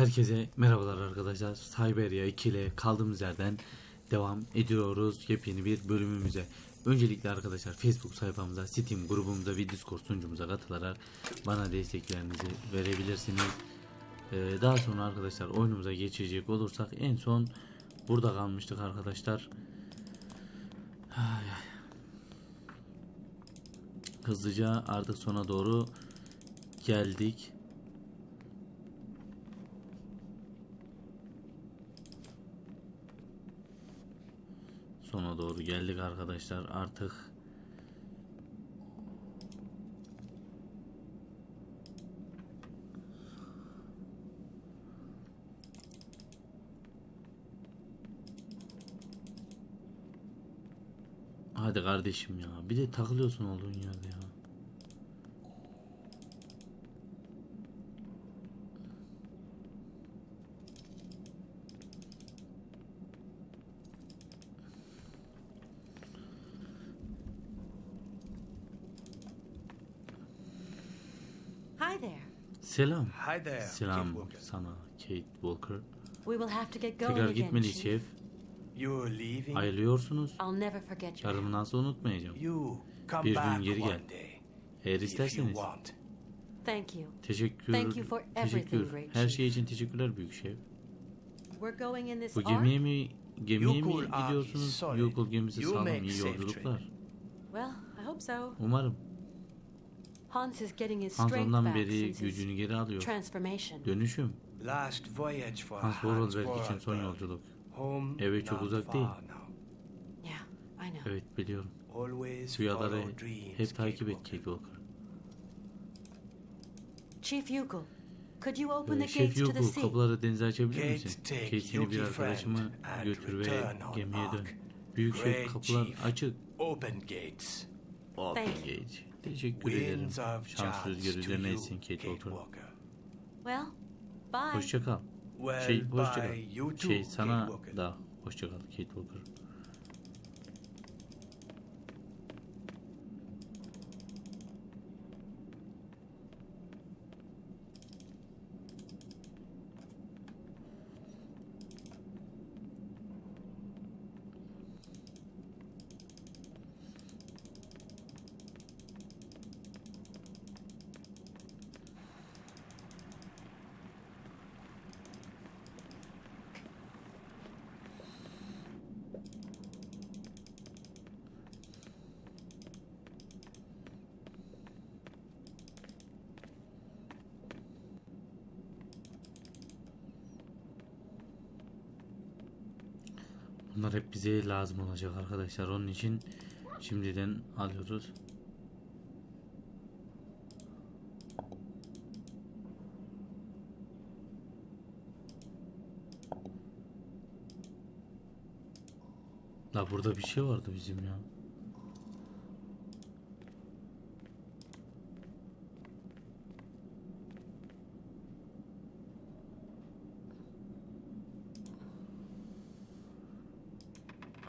Herkese merhabalar arkadaşlar. Cyberia 2 ile kaldığımız yerden devam ediyoruz yepyeni bir bölümümüze. Öncelikle arkadaşlar Facebook sayfamıza, Steam grubumuza ve Discord sunucumuza katılarak bana desteklerinizi verebilirsiniz. Ee, daha sonra arkadaşlar oyunumuza geçecek olursak en son burada kalmıştık arkadaşlar. Hızlıca artık sona doğru geldik. Sona doğru geldik arkadaşlar artık. Hadi kardeşim ya. Bir de takılıyorsun olduğun yerde ya. Hi there. Selam. Hi there, Selam Kate Walker. sana Kate Walker. We will have to get going Tekrar again, gitmeliyiz Chief. şef. You're leaving? Ayrılıyorsunuz. I'll never forget you. Yardımını asla unutmayacağım. You come Bir gün back geri gel. one day. Eğer If you isterseniz. want. Thank you. Teşekkür. Thank you for everything, teşekkür. Her chief. şey için teşekkürler büyük şef. We're going in this Bu gemiye mi gemiye mi Aki, gidiyorsunuz? sorry. Yukul gemisi You sağlam iyi yolculuklar. Well, I hope so. Umarım. Hans is getting his Hans strength ondan back beri gücünü geri alıyor. transformation. Dönüşüm. Last voyage for Hans Vorarlberg için son yolculuk. Home Eve çok uzak değil. now. Yeah, I know. Evet biliyorum. Always Rüyaları hep takip et Kate Kate Walker. Chief Yukul, could you open Ee, the Şef gates to the sea? kapıları denize açabilir Kate, misin? take Kate seni bir and götür ve gemiye dön. Büyük şef kapılar açık. Open gates. Open Thank you. Gate. Teşekkür ederim. Winds of Şans rüzgarı to üzerine you, etsin Kate Walker. Well, bye. Hoşça kal. Well, Şey hoşça kal. Şey sana da hoşça kal Kate Walker. Bunlar hep bize lazım olacak arkadaşlar. Onun için şimdiden alıyoruz. La burada bir şey vardı bizim ya.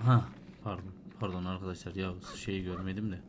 Ha, pardon. Pardon arkadaşlar ya şeyi görmedim de.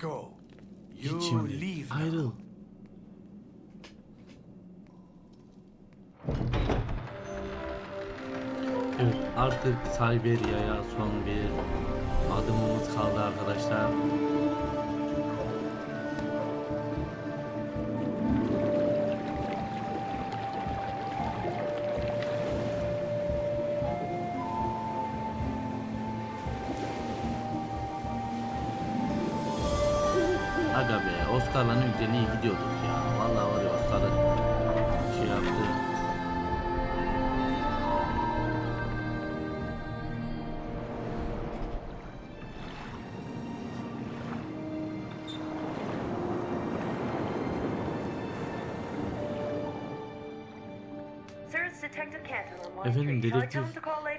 Go. Git You şimdi. Ayrıl. Evet artık Siberia'ya son bir adımımız kaldı arkadaşlar. Gidiyorduk ya. Vallahi var ya Oscar'ı şey yaptı. Efendim dedektif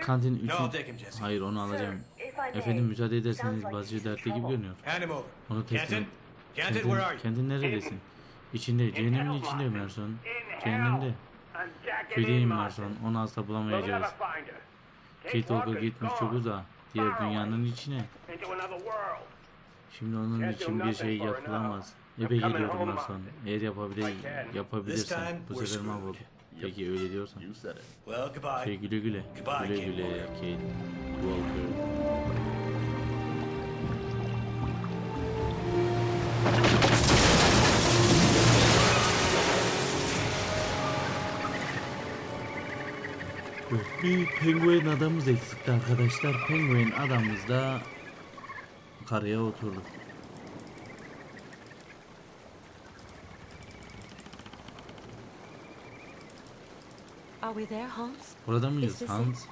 kantin No, 3. I'll take him, Jesse. Hayır onu alacağım. Efendim müsaade ederseniz bazı dertli gibi görünüyor. Onu teslim You? kentin neredesin? İçinde, cehennemin içinde Emerson. Cehennemde. Köydeyim Emerson. Onu asla bulamayacağız. Kate Walker gitmiş çok uzağa. Diğer dünyanın içine. Şimdi onun için bir şey yapılamaz. Eve geliyorum Emerson. Eğer yapabile yapabilirsen bu sefer mahvol. Peki öyle diyorsan. You said it. Well, goodbye. Şey güle güle. Güle güle Kate Walker. Evet, Bir penguen adamımız eksikti arkadaşlar. Penguen adamımız da karaya oturdu. Are we there, Hans? Burada Is mıyız Hans?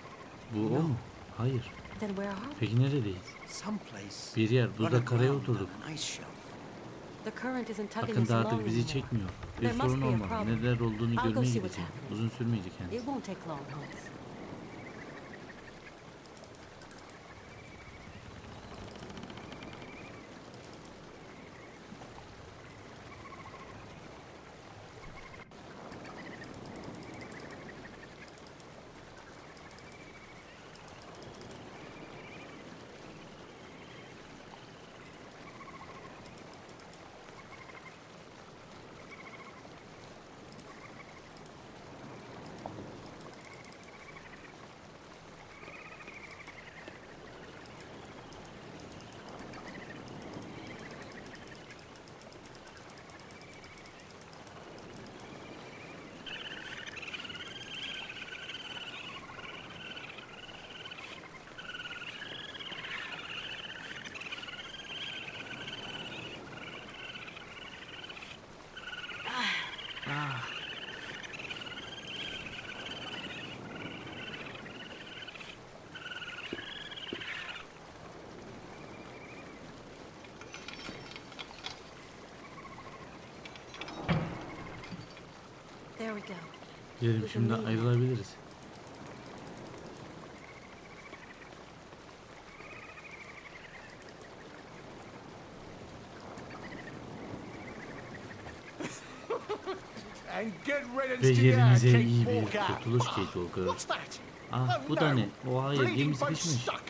Bu o mu? Hayır. Then where are we? Peki neredeyiz? Someplace. Bir yer. Buzda karaya oturduk. Akıntı along artık bizi çekmiyor. Bir sorun olmalı. Neler olduğunu görmeye gideceğim. Uzun sürmeyecek yani. Diyelim şimdi ayrılabiliriz. Ve Kate iyi bir kurtuluş. What's that? Ah Oh, bu da no. ne? O hayır gemi sıkışmış. stuck.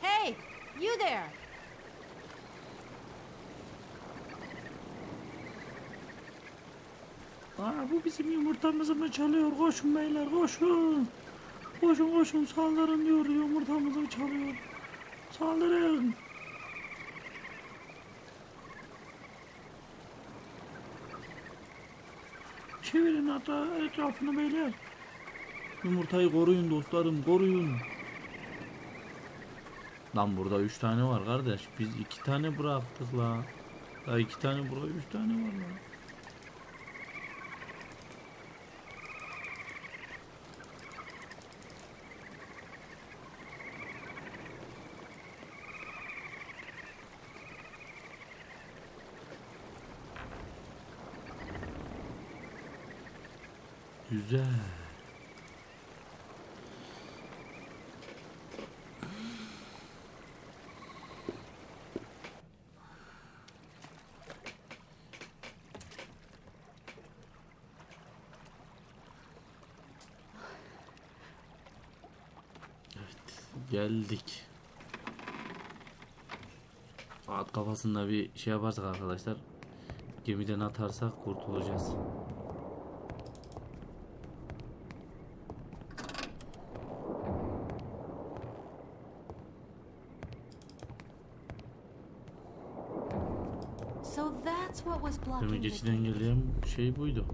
Hey, you there! Aa, bu bizim yumurtamızı mı çalıyor? Koşun beyler koşun. Koşun koşun saldırın diyor yumurtamızı çalıyor. Saldırın. Çevirin hatta etrafını beyler. Yumurtayı koruyun dostlarım koruyun. Lan burada üç tane var kardeş. Biz iki tane bıraktık la. Daha iki tane burada üç tane var lan. Güzel. Geldik. At kafasında bir şey yaparsak arkadaşlar gemiden atarsak kurtulacağız. Demek geçiden gelen şey buydu.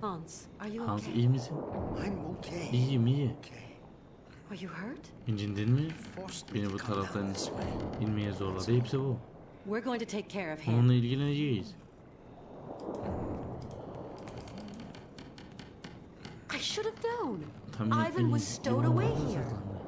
Hans, are you Hans okay? iyi misin? I'm okay. İyiyim iyi. Okay. Are you hurt? İncindin mi? Beni to bu taraftan inmeye zorladı. Hepsi bu. We're going to take care of him. Onunla ilgileneceğiz. I should have known. Ivan was stowed away here. saklandı.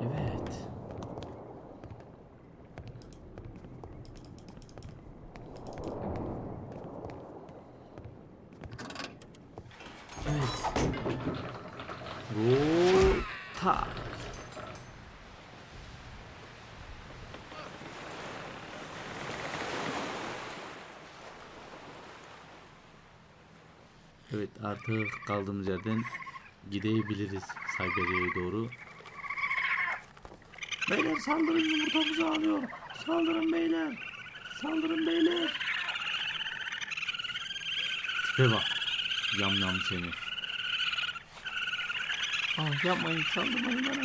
Evet. Evet. Oo, tak. Evet artık kaldığımız yerden gidebiliriz Siberya'ya doğru. Beyler saldırın yumurtamızı alıyor. Saldırın beyler. Saldırın beyler. Tipe bak. Yam yam seni. Ah yapmayın saldırmayın bana.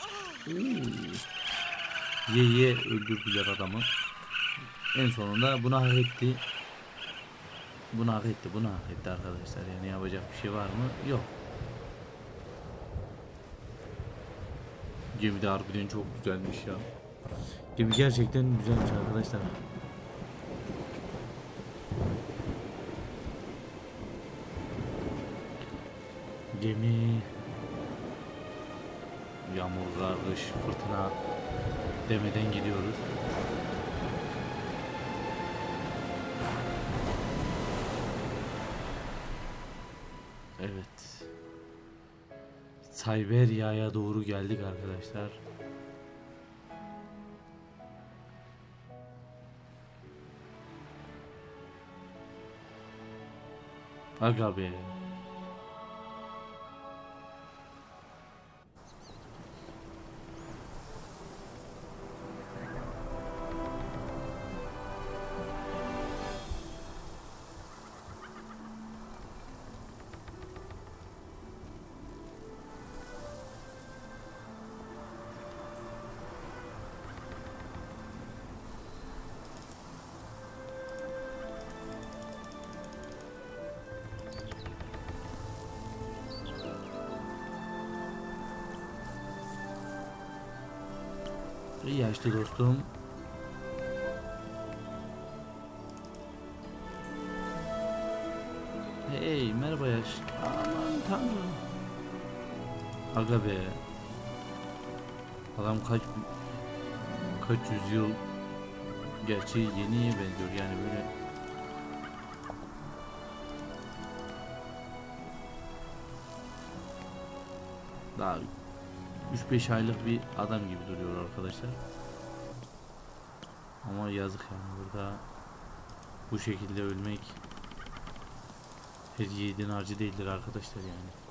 Oo. Ye ye öldürdüler adamı. En sonunda bunu hak etti. Bunu hak etti, bunu hak etti arkadaşlar. Yani yapacak bir şey var mı? Yok. Gemi de harbiden çok güzelmiş ya. Gemi gerçekten güzelmiş arkadaşlar. Gemi Yağmur, kış, fırtına demeden gidiyoruz. Evet. Siberya'ya doğru geldik arkadaşlar. Aga be. İyi yaşlı dostum. Hey merhaba yaş. Aman tanrım. Aga be. Adam kaç kaç yüzyıl gerçi yeniye benziyor yani böyle 3-5 aylık bir adam gibi duruyor arkadaşlar. Ama yazık yani burada bu şekilde ölmek her yiğidin harcı değildir arkadaşlar yani.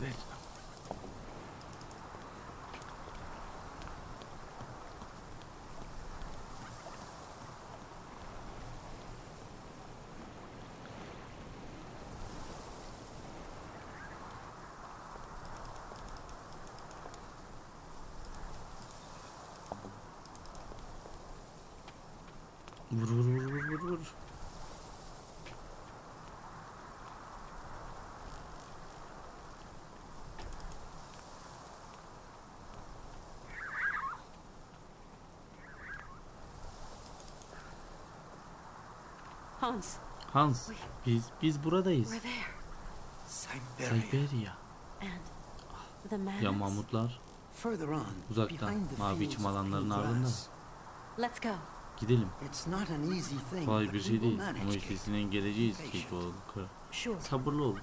Evet. Vur vur vur vur vur vur. Hans, Hans biz biz buradayız. we're there. Siberia. Siberia. And the man. Ya mamutlar Further on, uzakta behind the mavi çim alanların ardında. Let's go. Gidelim. It's not an easy thing, Kolay bir şey değil ama üstesinden geleceğiz Kate. Sure. Sabırlı ol.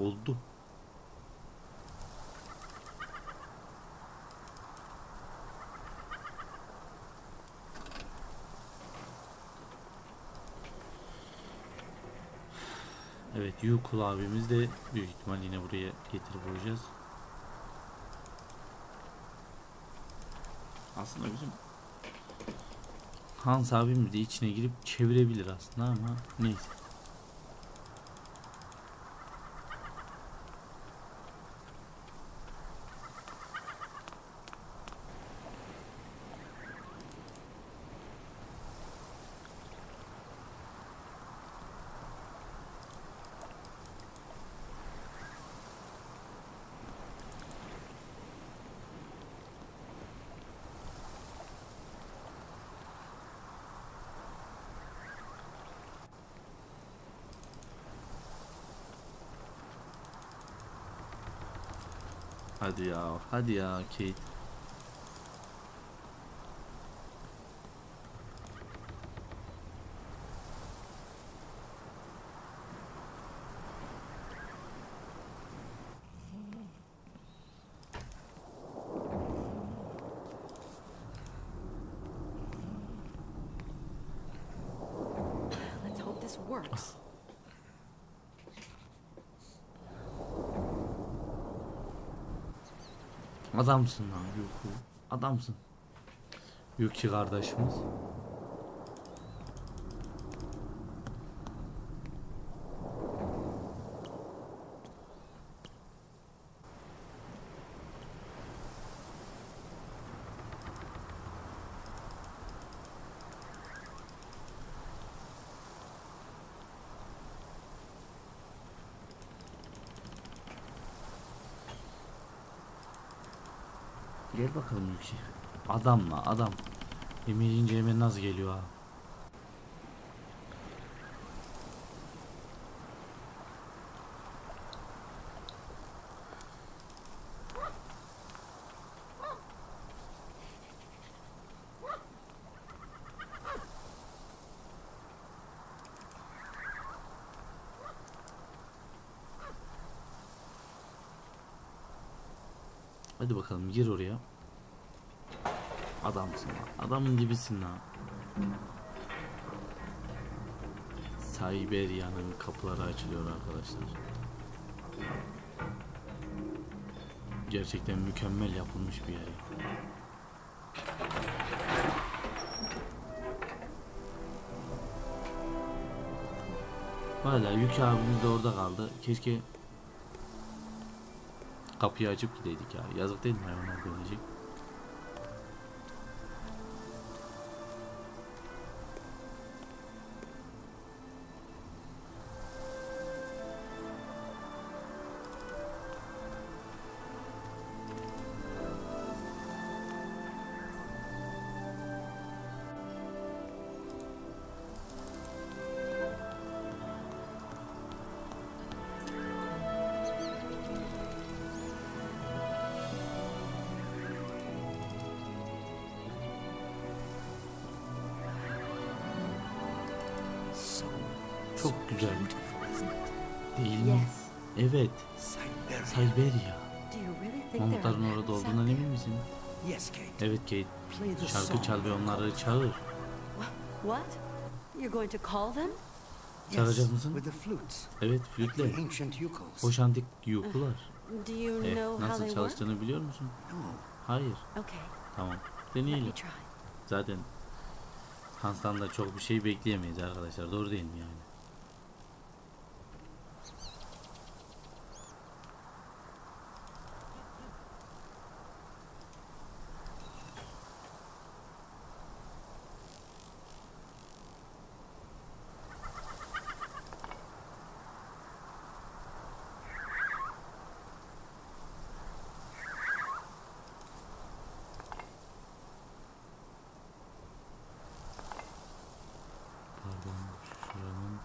Oldu. Evet Yukul abimiz de büyük ihtimal yine buraya getirip koyacağız. Aslında bizim Hans abimiz de içine girip çevirebilir aslında ama neyse. Hadi ya, hadi ya Kate. Adamsın lan Yuki. Adamsın. Yuki kardeşimiz. Gel bakalım Yuki. Adam la adam. Yemin hemen nasıl geliyor ha. Hadi bakalım gir oraya. Adamsın lan. Adamın gibisin lan. Siberia'nın kapıları açılıyor arkadaşlar. Gerçekten mükemmel yapılmış bir yer. ya. Hala Yük abimiz de orada kaldı. Keşke kapıyı açıp gideydik ya. Yazık değil mi hayvanlar dönecek? Çok güzel. Değil mi? Evet. Siberia. Mamutların orada olduğundan emin misin? Evet Kate. Şarkı çal ve onları çağır. What? You're going to call them? Yes, Çalacak mısın? Evet flütle. O şantik yukular. Do you E, know how nasıl çalıştığını biliyor musun? Hayır. Tamam. Deneyelim. Zaten Hans'tan da çok bir şey bekleyemeyiz arkadaşlar. Doğru değil mi yani? Pardon şuranın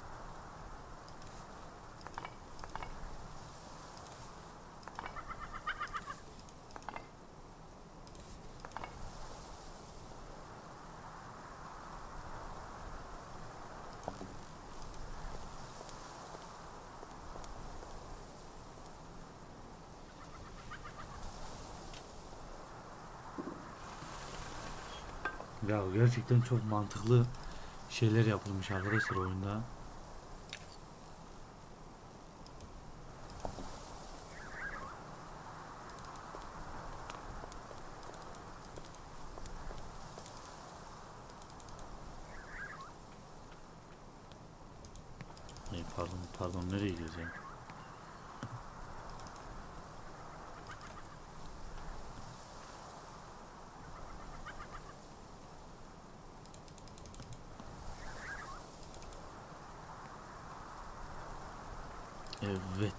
Ya gerçekten çok mantıklı şeyler yapılmış arkadaşlar oyunda. Pardon pardon nereye gidiyoruz ya? Evet.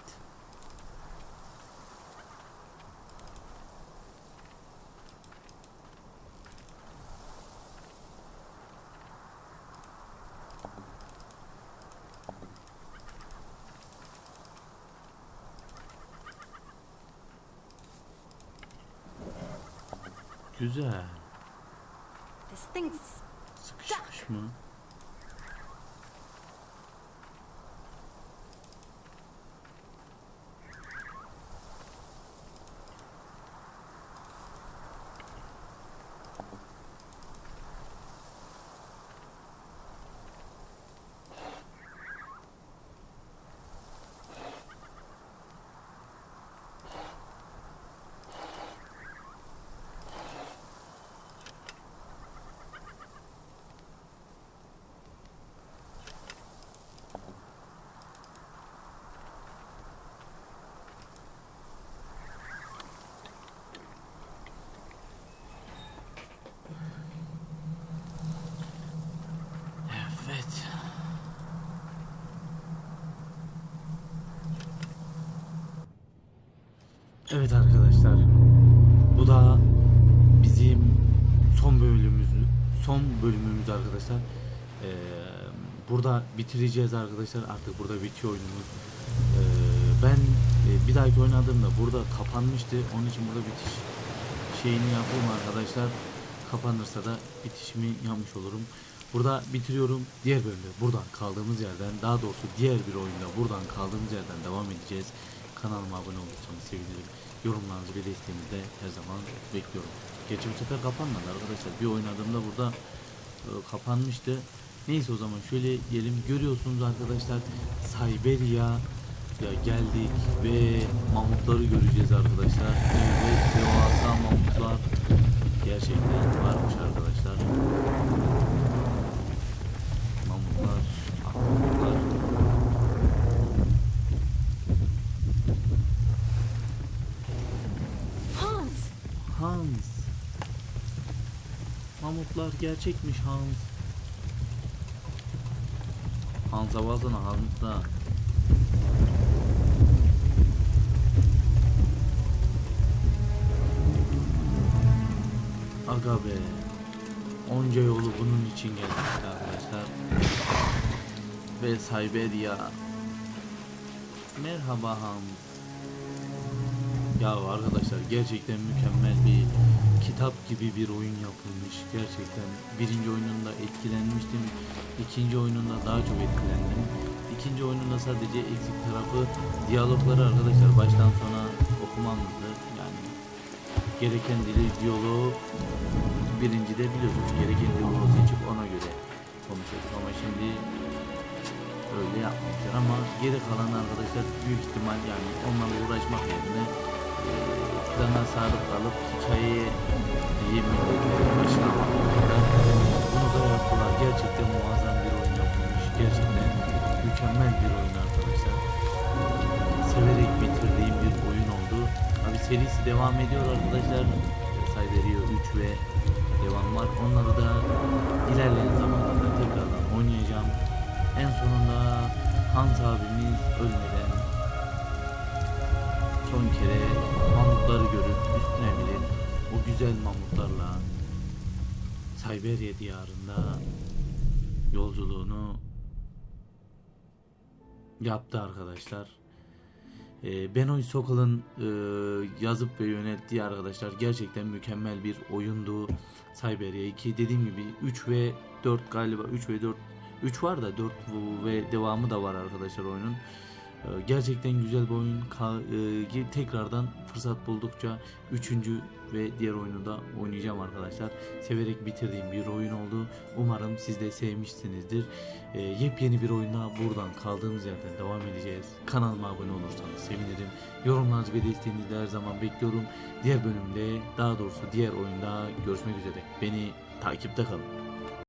Güzel. Sıkışmış mı? Evet. Evet arkadaşlar. Bu da bizim son bölümümüz. Son bölümümüz arkadaşlar. Ee, burada bitireceğiz arkadaşlar. Artık burada bitiyor oyunumuz. Ee, ben e, bir dahaki oynadığımda burada kapanmıştı. Onun için burada bitiş şeyini yapayım arkadaşlar. Kapanırsa da bitişimi yapmış olurum. Burada bitiriyorum. Diğer bölümde buradan kaldığımız yerden daha doğrusu diğer bir oyunda buradan kaldığımız yerden devam edeceğiz. Kanalıma abone olursanız sevinirim. Yorumlarınızı ve desteğinizi de her zaman bekliyorum. Gerçi bu sefer kapanmadı arkadaşlar. Bir oynadığımda burada e, kapanmıştı. Neyse o zaman şöyle diyelim. Görüyorsunuz arkadaşlar Siberia ya geldik ve mamutları göreceğiz arkadaşlar. Evet devasa mamutlar gerçekten varmış arkadaşlar. Mamutlar, ah, mamutlar. Hans. Hans. Mamutlar gerçekmiş Hans. Hans'a baksana Hans da. Aga be. Onca yolu bunun için geldik arkadaşlar. Ve Siberia. Merhaba Hans. Ya arkadaşlar gerçekten mükemmel bir kitap gibi bir oyun yapılmış. Gerçekten birinci oyununda etkilenmiştim. İkinci oyununda daha çok etkilendim. ikinci oyunun da sadece eksik tarafı diyalogları arkadaşlar baştan sona okumamızdı. Yani gereken dili diyaloğu birinci de biliyorsunuz gereken diyaloğu seçip ona göre konuşuyorduk ama şimdi öyle yapmışlar ama geri kalan arkadaşlar büyük ihtimal yani onlarla uğraşmak yerine plana sadık kalıp hikayeye yeminleri başına bakmadılar. Bunu da yaptılar. Gerçekten muazzam bir oyun yapılmış. Gerçekten mükemmel bir oyun arkadaşlar. Severek bitirdiğim bir oyun oldu. Abi serisi devam ediyor arkadaşlar. Cyberia 3 ve devam var. Onları da ilerleyen zamanlarda tekrardan oynayacağım. En sonunda Hans abimiz ölmeden son kere mamutları görüp üstüne binip o güzel mamutlarla Siberia diyarında yolculuğunu yaptı arkadaşlar. Ee, Benoy Sokol'un e, yazıp ve yönettiği arkadaşlar gerçekten mükemmel bir oyundu. Siberia 2 dediğim gibi 3 ve 4 galiba 3 ve 4 3 var da 4 ve devamı da var arkadaşlar oyunun. Ee, Gerçekten güzel bir oyun. E, tekrardan fırsat buldukça 3. ve diğer oyunu da oynayacağım arkadaşlar. Severek bitirdiğim bir oyun oldu. Umarım siz de sevmişsinizdir. Ee, yepyeni bir oyunda buradan kaldığımız yerden devam edeceğiz. Kanalıma abone olursanız sevinirim. Yorumlarınızı ve desteğinizi de her zaman bekliyorum. Diğer bölümde daha doğrusu diğer oyunda görüşmek üzere. Beni takipte kalın.